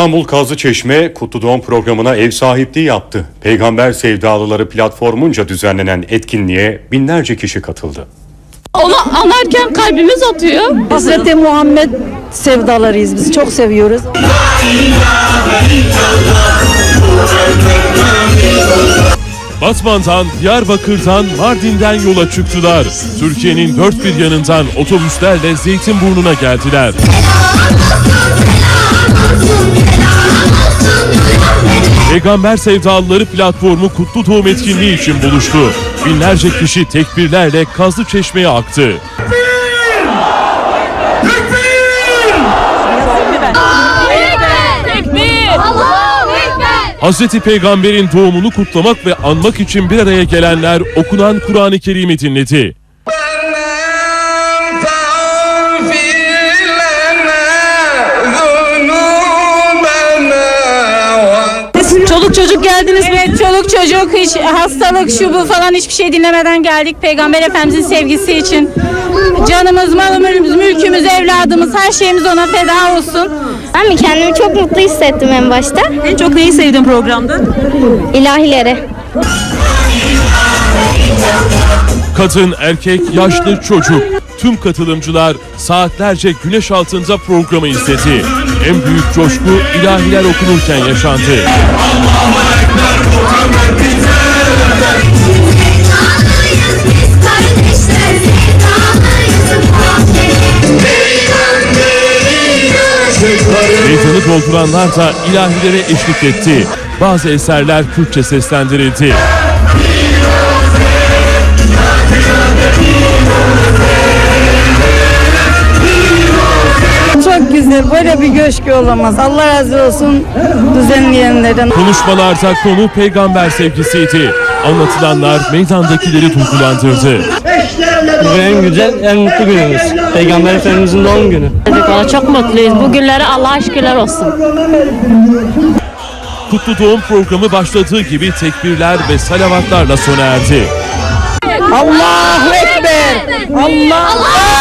İstanbul Kazlıçeşme Kutlu Doğum programına ev sahipliği yaptı. Peygamber Sevdalıları platformunca düzenlenen etkinliğe binlerce kişi katıldı. Onu anarken kalbimiz atıyor. Hazreti Muhammed sevdalarıyız biz. Çok seviyoruz. Batman'dan, Diyarbakır'dan, Mardin'den yola çıktılar. Türkiye'nin dört bir yanından otobüslerle Zeytinburnu'na geldiler. Peygamber Sevdalıları platformu Kutlu Doğum etkinliği için buluştu. Binlerce kişi tekbirlerle Kazlı Çeşme'ye aktı. Hazreti Peygamber'in doğumunu kutlamak ve anmak için bir araya gelenler okunan Kur'an-ı Kerim'i dinledi. Çocuk geldiniz mi? Evet çoluk çocuk hiç hastalık şu bu falan hiçbir şey dinlemeden geldik. Peygamber Efendimizin sevgisi için. Canımız, malımız, mülkümüz, evladımız her şeyimiz ona feda olsun. Ben mi kendimi çok mutlu hissettim en başta. En çok neyi sevdin programda? İlahileri. Kadın, erkek, yaşlı, çocuk. Tüm katılımcılar saatlerce güneş altında programı izledi. En büyük coşku ilahiler okunurken yaşandı. Meydanı dolduranlar da ilahilere eşlik etti. Bazı eserler Kürtçe seslendirildi. Güzel. Böyle bir köşkü olamaz. Allah razı olsun düzenleyenlerden. Konuşmalarda konu peygamber sevgisiydi. Anlatılanlar meydandakileri duygulandırdı. Bu en güzel, en mutlu günümüz. Peygamber Efendimizin doğum günü. Çok mutluyuz. Bugünlere Allah'a şükürler olsun. Kutlu Doğum programı başladığı gibi tekbirler ve salavatlarla sona erdi. Allahu Ekber. Allah. Ekber.